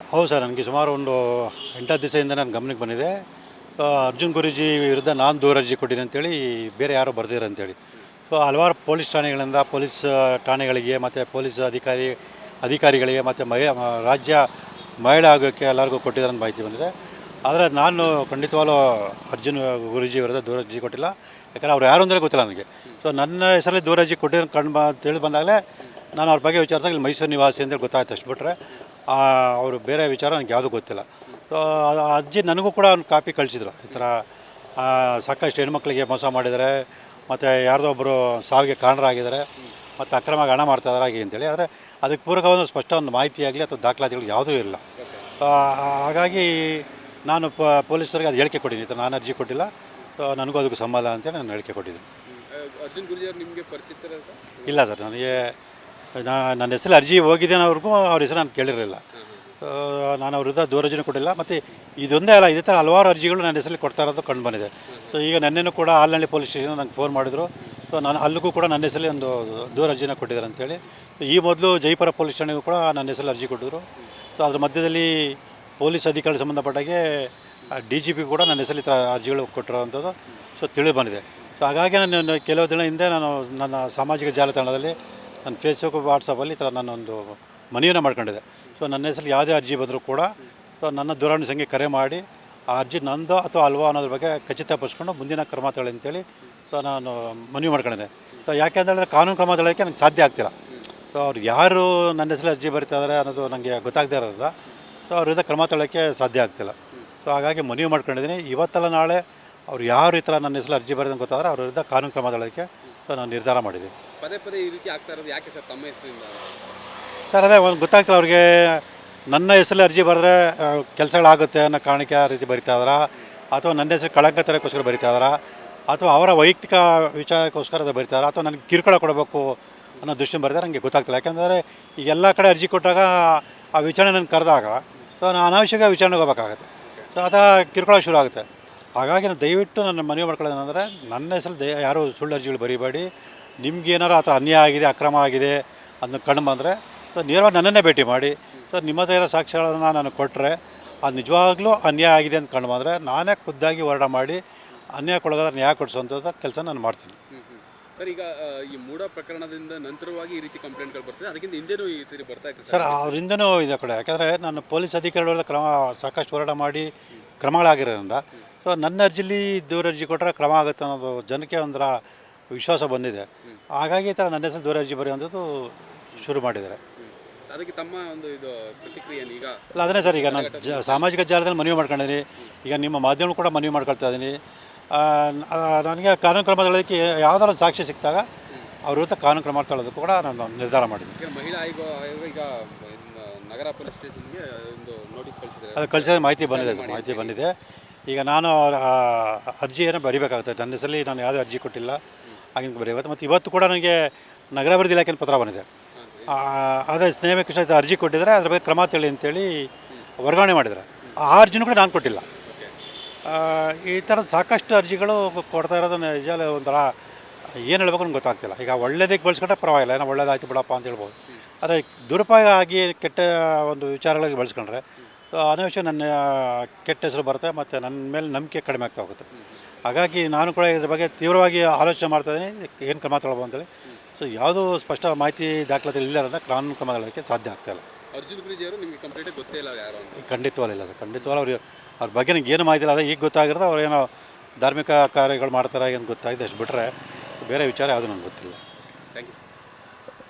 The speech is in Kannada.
ಹೌದು ಸರ್ ನನಗೆ ಸುಮಾರು ಒಂದು ಎಂಟತ್ತು ದಿವಸದಿಂದ ನನ್ನ ಗಮನಕ್ಕೆ ಬಂದಿದೆ. ಅರ್ಜುನ್ ಗುರೂಜಿ ವಿರುದ್ಧ ನಾನು ದೂರ ಅರ್ಜಿ ಕೊಟ್ಟಿನಿ ಅಂತೇಳಿ, ಬೇರೆ ಯಾರೋ ಬರ್ದಿರ ಅಂತೇಳಿ. ಸೊ, ಹಲವಾರು ಪೊಲೀಸ್ ಠಾಣೆಗಳಿಂದ, ಪೊಲೀಸ್ ಠಾಣೆಗಳಿಗೆ ಮತ್ತು ಪೊಲೀಸ್ ಅಧಿಕಾರಿ, ಅಧಿಕಾರಿಗಳಿಗೆ ಮತ್ತು ಮಹಿ ರಾಜ್ಯ ಮಹಿಳಾ ಆಗೋಕ್ಕೆ ಎಲ್ಲರಿಗೂ ಕೊಟ್ಟಿದ್ದಾರೆ ಅಂತ ಮಾಹಿತಿ ಬಂದಿದೆ. ಆದರೆ ನಾನು ಖಂಡಿತವಾಗ್ಲೂ ಅರ್ಜುನ್ ಗುರೂಜಿ ವಿರುದ್ಧ ದೂರ ಕೊಟ್ಟಿಲ್ಲ. ಯಾಕಂದರೆ ಅವ್ರು ಯಾರು ಅಂದರೆ ಗೊತ್ತಿಲ್ಲ ನನಗೆ. ಸೊ ನನ್ನ ಹೆಸರಲ್ಲಿ ದೂರ ಅರ್ಜಿ ಕೊಟ್ಟಿರೋ ಕಂಡು ಬ ತಿಳಿ ಬಂದಾಗಲೇ ನಾನು ಅವ್ರ ಬಗ್ಗೆ ವಿಚಾರಿಸಿದಾಗ ಇಲ್ಲಿ ಮೈಸೂರು ನಿವಾಸಿ ಅಂತ ಗೊತ್ತಾಯ್ತು ಅಷ್ಟು ಬಿಟ್ಟರೆ ಅವರು ಬೇರೆ ವಿಚಾರ ನನಗೆ ಯಾವುದೂ ಗೊತ್ತಿಲ್ಲ. ಅಜ್ಜಿ ನನಗೂ ಕೂಡ ಒಂದು ಕಾಪಿ ಕಳಿಸಿದ್ರು. ಈ ಥರ ಸಾಕಷ್ಟು ಹೆಣ್ಮಕ್ಳಿಗೆ ಮೋಸ ಮಾಡಿದ್ದಾರೆ. ಮತ್ತು ಯಾರ್ದೋ ಒಬ್ಬರು ಸಾವಿಗೆ ಕಾರಣರಾಗಿದ್ದಾರೆ. ಮತ್ತು ಅಕ್ರಮವಾಗಿ ಹಣ ಮಾಡ್ತಾ ಹಾಗೆ ಅಂತೇಳಿ. ಆದರೆ ಅದಕ್ಕೆ ಪೂರಕವಾದ ಸ್ಪಷ್ಟ ಒಂದು ಮಾಹಿತಿ ಆಗಲಿ ಅಥವಾ ದಾಖಲಾತಿಗಳು ಯಾವುದೂ ಇಲ್ಲ. ಹಾಗಾಗಿ ನಾನು ಪ ಪೊಲೀಸರಿಗೆ ಅದು ಹೇಳಿಕೆ ಕೊಟ್ಟಿದ್ದೀನಿ. ನಾನು ಅರ್ಜಿ ಕೊಟ್ಟಿಲ್ಲ. ಸೊ ನನಗೂ ಅದಕ್ಕೂ ಸಂಬಂಧ ಅಂತೇಳಿ ನಾನು ಹೇಳಿಕೆ ಕೊಟ್ಟಿದ್ದೀನಿ. ಅರ್ಜುನ್ ಗುರುಜಿ ನಿಮಗೆ ಪರಿಚಿತ ಇಲ್ಲ ಸರ್ ನನಗೆ ನಾ ನನ್ನ ಹೆಸರು ಅರ್ಜಿ ಹೋಗಿದೆ ಅನ್ನೋರ್ಗೂ ಅವ್ರ ಹೆಸರು ನಾನು ಕೇಳಿರಲಿಲ್ಲ. ನಾನು ಅವ್ರ ವಿರುದ್ಧ ದೂರಜನೆ ಕೊಟ್ಟಿಲ್ಲ. ಮತ್ತು ಇದೊಂದೇ ಅಲ್ಲ, ಇದೇ ಥರ ಹಲವಾರು ಅರ್ಜಿಗಳು ನನ್ನ ಹೆಸರಲ್ಲಿ ಕೊಡ್ತಾ ಇರೋದು ಕಂಡು ಬಂದಿದೆ. ಸೊ ಈಗ ನನ್ನೇನು ಕೂಡ ಆಲ್ನಳ್ಳಿ ಪೊಲೀಸ್ ಸ್ಟೇಷನ್ ನಂಗೆ ಫೋನ್ ಮಾಡಿದ್ರು. ಸೊ ನಾನು ಅಲ್ಲಿಗೂ ಕೂಡ ನನ್ನ ಹೆಸರಲ್ಲಿ ಒಂದು ದೂರ ಅರ್ಜಿನ ಕೊಟ್ಟಿದ್ದಾರೆ ಅಂತೇಳಿ. ಈ ಮೊದಲು ಜೈಪುರ ಪೊಲೀಸ್ ಠಾಣೆಗೂ ಕೂಡ ನನ್ನ ಹೆಸರಲ್ಲಿ ಅರ್ಜಿ ಕೊಟ್ಟಿದ್ರು. ಸೊ ಅದ್ರ ಮಧ್ಯದಲ್ಲಿ ಪೊಲೀಸ್ ಅಧಿಕಾರಿ ಸಂಬಂಧಪಟ್ಟಾಗೆ ಡಿ ಜಿ ಪಿ ಕೂಡ ನನ್ನ ಹೆಸರಲ್ಲಿ ಥರ ಅರ್ಜಿಗಳು ಕೊಟ್ಟಿರೋವಂಥದ್ದು. ಸೊ ತಿಳಿದು ಬಂದಿದೆ. ಸೊ ಹಾಗಾಗಿ ನಾನು ಕೆಲವು ದಿನ ಹಿಂದೆ ನಾನು ನನ್ನ ಸಾಮಾಜಿಕ ಜಾಲತಾಣದಲ್ಲಿ ನನ್ನ ಫೇಸ್ಬುಕ್ ವಾಟ್ಸಪ್ಪಲ್ಲಿ ಈ ಥರ ನಾನೊಂದು ಮನವಿಯನ್ನು ಮಾಡ್ಕೊಂಡಿದ್ದೆ. ಸೊ ನನ್ನ ಹೆಸರು ಯಾವುದೇ ಅರ್ಜಿ ಬಂದರೂ ಕೂಡ ಸೊ ನನ್ನ ದೂರವಾಣಿ ಸಂಖ್ಯೆ ಕರೆ ಮಾಡಿ, ಆ ಅರ್ಜಿ ನಂದು ಅಥವಾ ಅಲ್ವಾ ಅನ್ನೋದ್ರ ಬಗ್ಗೆ ಖಚಿತಪಡಿಸ್ಕೊಂಡು ಮುಂದಿನ ಕ್ರಮ ತಗೊಳ್ಳಿ ಅಂತೇಳಿ ಸೊ ನಾನು ಮನವಿ ಮಾಡ್ಕೊಂಡಿದ್ದೆ. ಸೊ ಯಾಕೆ ಅಂತೇಳಿದ್ರೆ ಕಾನೂನು ಕ್ರಮ ತಗೊಳ್ಳೋಕ್ಕೆ ನನಗೆ ಸಾಧ್ಯ ಆಗ್ತಿಲ್ಲ. ಸೊ ಅವ್ರು ಯಾರು ನನ್ನ ಹೆಸರು ಅರ್ಜಿ ಬರ್ತಾ ಇದ್ದಾರೆ ಅನ್ನೋದು ನನಗೆ ಗೊತ್ತಾಗದೇ ಇರೋದ್ರ ಸೊ ಅವ್ರ ವಿರುದ್ಧ ಕ್ರಮ ತಗೊಳ್ಳೋಕ್ಕೆ ಸಾಧ್ಯ ಆಗ್ತಿಲ್ಲ. ಸೊ ಹಾಗಾಗಿ ಮನವಿ ಮಾಡ್ಕೊಂಡಿದ್ದೀನಿ. ಇವತ್ತಲ್ಲ ನಾಳೆ ಅವ್ರು ಯಾರು ಈ ಥರ ನನ್ನ ಹೆಸರು ಅರ್ಜಿ ಬರೆದಂಗೆ ಗೊತ್ತಾದ್ರೆ ಅವ್ರ ವಿರುದ್ಧ ಕಾನೂನು ಕ್ರಮ ತಗೊಳ್ಳೋಕ್ಕೆ ಸೊ ನಾನು ನಿರ್ಧಾರ ಮಾಡಿದ್ದೀನಿ ಪದೇ ಪದೇ ಈ ರೀತಿ ಆಗ್ತಾ ಇರೋದು ಯಾಕೆ ಸರ್ ತಮ್ಮ ಹೆಸರಿಂದ? ಸರ್ ಅದೇ ಒಂದು ಗೊತ್ತಾಗ್ತಿಲ್ಲ ಅವ್ರಿಗೆ. ನನ್ನ ಹೆಸರಲ್ಲಿ ಅರ್ಜಿ ಬರೆದ್ರೆ ಕೆಲಸಗಳಾಗುತ್ತೆ ಅನ್ನೋ ಕಾರಣಕ್ಕೆ ಆ ರೀತಿ ಬರಿತಾ ಇದ್ದಾರಾ? ಅಥವಾ ನನ್ನ ಹೆಸರು ಕಳಂಕ ತರೋಕ್ಕೋಸ್ಕರ ಬರಿತಾ ಇದ್ದಾರಾ? ಅಥವಾ ಅವರ ವೈಯಕ್ತಿಕ ವಿಚಾರಕ್ಕೋಸ್ಕರ ಅದು ಬರಿತಾ ಅಥವಾ ನನಗೆ ಕಿರುಕುಳ ಕೊಡಬೇಕು ಅನ್ನೋ ದೃಷ್ಟಿ ಬರೆದ್ರೆ ನನಗೆ ಗೊತ್ತಾಗ್ತಿಲ್ಲ. ಯಾಕೆಂದರೆ ಈಗ ಎಲ್ಲ ಕಡೆ ಅರ್ಜಿ ಕೊಟ್ಟಾಗ ಆ ವಿಚಾರಣೆ ನನಗೆ ಕರೆದಾಗ ಸೊ ನಾನು ಅನಾವಶ್ಯಕ ವಿಚಾರಣೆಗೆ ಹೋಗ್ಬೇಕಾಗತ್ತೆ. ಸೊ ಅದು ಕಿರುಕುಳ ಶುರು ಆಗುತ್ತೆ. ಹಾಗಾಗಿ ನಾನು ದಯವಿಟ್ಟು ನನ್ನ ಮನವಿ ಮಾಡ್ಕೊಳ್ಳೋದೇನೆಂದರೆ ನನ್ನ ಹೆಸರು ದಯ ಯಾರು ಸುಳ್ಳು ಅರ್ಜಿಗಳು ಬರೀಬೇಡಿ. ನಿಮ್ಗೇನಾರು ಆ ಥರ ಅನ್ಯಾಯ ಆಗಿದೆ ಅಕ್ರಮ ಆಗಿದೆ ಅದನ್ನ ಕಂಡು ಬಂದರೆ ಸೊ ನೇರವಾಗಿ ನನ್ನನ್ನೇ ಭೇಟಿ ಮಾಡಿ. ಸೊ ನಿಮ್ಮ ಹತ್ರ ಇರೋ ಸಾಕ್ಷ್ಯಗಳನ್ನು ನಾನು ಕೊಟ್ಟರೆ ಅದು ನಿಜವಾಗ್ಲೂ ಅನ್ಯಾಯ ಆಗಿದೆ ಅಂತ ಕಂಡು ಬಂದರೆ ನಾನೇ ಖುದ್ದಾಗಿ ಹೊರಡ ಮಾಡಿ ಅನ್ಯಾಯಕ್ಕೊಳಗಾದ್ರೆ ನ್ಯಾಯ ಕೊಡಿಸುವಂಥದ್ದು ಕೆಲಸ ನಾನು ಮಾಡ್ತೀನಿ. ಸರ್ ಈಗ ಈ ಮೂಡ ಪ್ರಕರಣದಿಂದ ನಂತರವಾಗಿ ಈ ರೀತಿ ಕಂಪ್ಲೇಂಟ್ಗಳು ಬರ್ತದೆ. ಅದಕ್ಕಿಂತ ಹಿಂದೆನೂ ಈ ರೀತಿ ಬರ್ತಾ ಇತ್ತು ಸರ್? ಸರ್ ಅವರಿಂದನೂ ಇದೆ ಕಡೆ. ಯಾಕಂದರೆ ನಾನು ಪೊಲೀಸ್ ಅಧಿಕಾರಿಗಳ ಕ್ರಮ ಸಾಕಷ್ಟು ಹೋರಾಟ ಮಾಡಿ ಕ್ರಮಗಳಾಗಿರೋದ್ರಿಂದ. ಸೊ ನನ್ನ ಅರ್ಜಿಲಿ ದೂರ ಅರ್ಜಿ ಕೊಟ್ಟರೆ ಕ್ರಮ ಆಗುತ್ತೆ ಅನ್ನೋದು ಜನಕ್ಕೆ ಒಂಥರ ವಿಶ್ವಾಸ ಬಂದಿದೆ. ಹಾಗಾಗಿ ಈ ಥರ ನನ್ನ ಹೆಸರು ದೂರ ಅರ್ಜಿ ಬರೆಯುವಂಥದ್ದು ಶುರು ಮಾಡಿದ್ದಾರೆ. ಅದಕ್ಕೆ ತಮ್ಮ ಒಂದು ಇದು ಪ್ರತಿಕ್ರಿಯೆ ಈಗ ಅಲ್ಲ ಅದನ್ನೇ ಸರ್ ಈಗ ನಾನು ಜ ಸಾಮಾಜಿಕ ಜಾಲದಲ್ಲಿ ಮನವಿ ಮಾಡ್ಕೊಂಡಿದ್ದೀನಿ. ಈಗ ನಿಮ್ಮ ಮಾಧ್ಯಮ ಕೂಡ ಮನವಿ ಮಾಡ್ಕೊಳ್ತಾ ಇದ್ದೀನಿ. ನನಗೆ ಕಾನೂನು ಕ್ರಮ ತಗೊಳ್ಳೋದಕ್ಕೆ ಯಾವುದಾದ್ರು ಒಂದು ಸಾಕ್ಷಿ ಸಿಕ್ಕಿದಾಗ ಅವ್ರ ವಿರುದ್ಧ ಕಾನೂನು ಕ್ರಮ ತಗೊಳ್ಳೋದಕ್ಕೂ ಕೂಡ ನಾನು ನಿರ್ಧಾರ ಮಾಡಿದ್ದೀನಿ. ಮಹಿಳಾ ಆಯೋಗ ಈಗ ನಗರ ಪೊಲೀಸ್ ಸ್ಟೇಷನ್ಗೆ ಒಂದು ಅದು ಕಳಿಸಿದ ಮಾಹಿತಿ ಬಂದಿದೆ ಸರ್ ಮಾಹಿತಿ ಬಂದಿದೆ. ಈಗ ನಾನು ಆ ಅರ್ಜಿಯನ್ನು ಬರಿಬೇಕಾಗುತ್ತೆ. ನನ್ನ ಹೆಸರಲ್ಲಿ ನಾನು ಯಾವುದೇ ಅರ್ಜಿ ಕೊಟ್ಟಿಲ್ಲ. ಆಗಿನ ಬರೀಬೇಕು ಮತ್ತು ಇವತ್ತು ಕೂಡ ನನಗೆ ನಗರಾಭಿವೃದ್ಧಿ ಇಲಾಖೆ ಪತ್ರ ಬಂದಿದೆ. ಆ, ಅದೇ ಸ್ನೇಹ ಕೃಷ್ಣ ಅರ್ಜಿ ಕೊಟ್ಟಿದ್ದಾರೆ. ಅದ್ರ ಬಗ್ಗೆ ಕ್ರಮ ತಿಳಿ ಅಂತೇಳಿ ವರ್ಗಾವಣೆ ಮಾಡಿದ್ದಾರೆ. ಆ ಅರ್ಜಿನೂ ಕೂಡ ನಾನು ಕೊಟ್ಟಿಲ್ಲ. ಈ ಥರದ ಸಾಕಷ್ಟು ಅರ್ಜಿಗಳು ಕೊಡ್ತಾ ಇರೋದು ನಿಜ ಒಂಥರ ಏನು ಹೇಳ್ಬೇಕು ನಂಗೆ ಗೊತ್ತಾಗ್ತಿಲ್ಲ. ಈಗ ಒಳ್ಳೇದಕ್ಕೆ ಬಳಸ್ಕೊಂಡ್ರೆ ಪರವಾಗಿಲ್ಲ. ಏನೋ ಒಳ್ಳೇದಾಯ್ತು ಬಿಡಪ್ಪ ಅಂತ ಹೇಳ್ಬೋದು. ಆದರೆ ದುರುಪಯೋಗ ಆಗಿ ಕೆಟ್ಟ ಒಂದು ವಿಚಾರಗಳಿಗೆ ಬಳಸ್ಕೊಂಡ್ರೆ ಅನಾವಶ್ಯ ನನ್ನ ಕೆಟ್ಟ ಹೆಸರು ಬರುತ್ತೆ ಮತ್ತು ನನ್ನ ಮೇಲೆ ನಂಬಿಕೆ ಕಡಿಮೆ ಆಗ್ತಾ ಹೋಗುತ್ತೆ. ಹಾಗಾಗಿ ನಾನು ಕೂಡ ಇದ್ರ ಬಗ್ಗೆ ತೀವ್ರವಾಗಿ ಆಲೋಚನೆ ಮಾಡ್ತಾ ಇದ್ದೀನಿ ಏನು ಕ್ರಮ ತೊಗೊಳ್ಬೋದು ಅಂತೇಳಿ. ಸೊ ಯಾವುದೂ ಸ್ಪಷ್ಟ ಮಾಹಿತಿ ದಾಖಲಾತಿ ಇಲ್ಲದ ಕಾನೂನು ಕ್ರಮ ತಗೊಳ್ಳೋಕ್ಕೆ ಸಾಧ್ಯ ಆಗ್ತಾ ಇಲ್ಲ. ಅರ್ಜುನ್ ಗುರುಜಿ ಅವರು ನಿಮಗೆ ಕಂಪ್ಲೇಂಟ್ ಗೊತ್ತೇ ಇಲ್ಲ ಯಾರು ಅಂತ. ಖಂಡಿತವಾಗ್ಲೂ ಇಲ್ಲ ಸರ್. ಖಂಡಿತವಾಗಿ ಅವ್ರಿಗೆ ಅವ್ರ ಬಗ್ಗೆ ನನಗೆ ಏನು ಮಾಹಿತಿ ಇಲ್ಲ. ಅದೇ ಈಗ ಗೊತ್ತಾಗಿರೋದು ಅವ್ರು ಏನೋ ಧಾರ್ಮಿಕ ಕಾರ್ಯಗಳು ಮಾಡ್ತಾರೆ ಏನು ಗೊತ್ತಾಗಿದೆ ಅಷ್ಟು ಬಿಟ್ಟರೆ ಬೇರೆ ವಿಚಾರ ಯಾವುದು ನನಗೆ ಗೊತ್ತಿಲ್ಲ. Thank you